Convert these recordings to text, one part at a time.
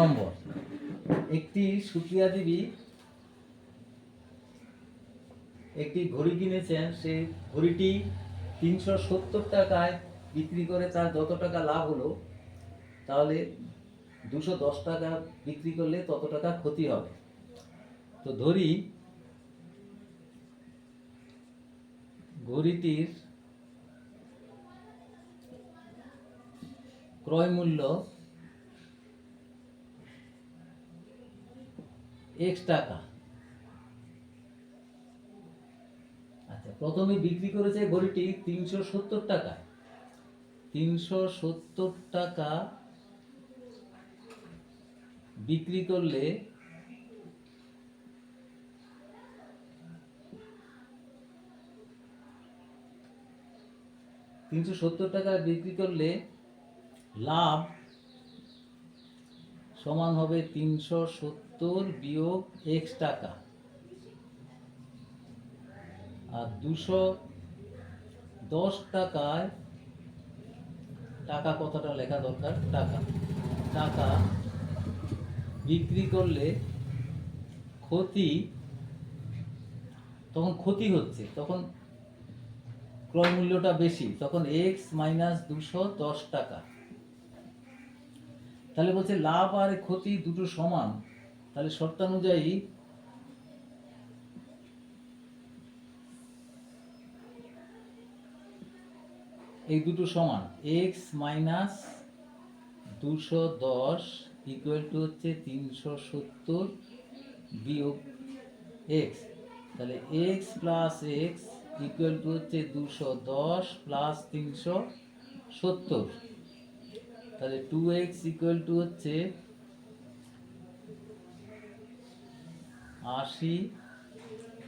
নম্বর। একটি সুপ্রিয়া দেবী একটি ঘড়ি কিনেছেন সেই ঘড়িটি তিনশো সত্তর টাকায় বিক্রি করে তার যত টাকা লাভ হলো, তাহলে দুশো দশ টাকা বিক্রি করলে তত টাকা ক্ষতি হবে। তো ধরি, ঘড়িটির ক্রয় মূল্য এক্স টাকা আচ্ছা প্রথমে বিক্রি করেছে ঘড়িটি তিনশো সত্তর টাকা। তিনশো সত্তর টাকা বিক্রি করলে তিনশো সত্তর টাকা বিক্রি করলে লাভ সমান হবে তিনশো সত্তর বিয়োগ এক্স টাকা। আর দুশো দশ টাকায় টাকা কতটা লেখা দরকার, টাকা। টাকা বিক্রি করলে ক্ষতি, তখন ক্ষতি হচ্ছে, তখন ক্রয় মূল্যটা বেশি, তখন এক্স মাইনাস দুশো দশ টাকা। তাহলে বলছে লাভ আর ক্ষতি দুটো সমান। তাহলে শর্তানুযায়ী এই দুটো সমান। এক্স মাইনাস দুশো দশ ইকুয়াল টু হচ্ছে তিনশো সত্তর বিয়োগ এক্স তাহলে X plus X equal to হচ্ছে দুশো দশ প্লাস তিনশো সত্তর। তাহলে টু এক্স ইকুয়াল টু হচ্ছে আশি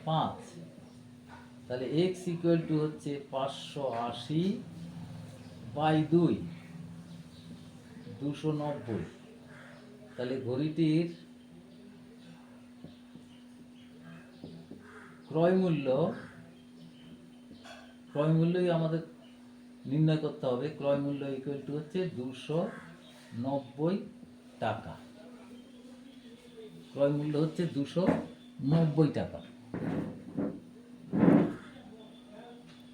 পাঁচ। তাহলে এক্স ইকুয়াল টু হচ্ছে পাঁচশো আশি বাই দুই, দুশো নব্বই। তাহলে ঘড়িটির ক্রয় মূল্য, ক্রয় মূল্যই আমাদের নির্ণয় করতে হবে। ক্রয় মূল্য ইকুয়াল টু হচ্ছে দুশো নব্বই টাকা। ক্রয় মূল্য হচ্ছে দুশো নব্বই টাকা।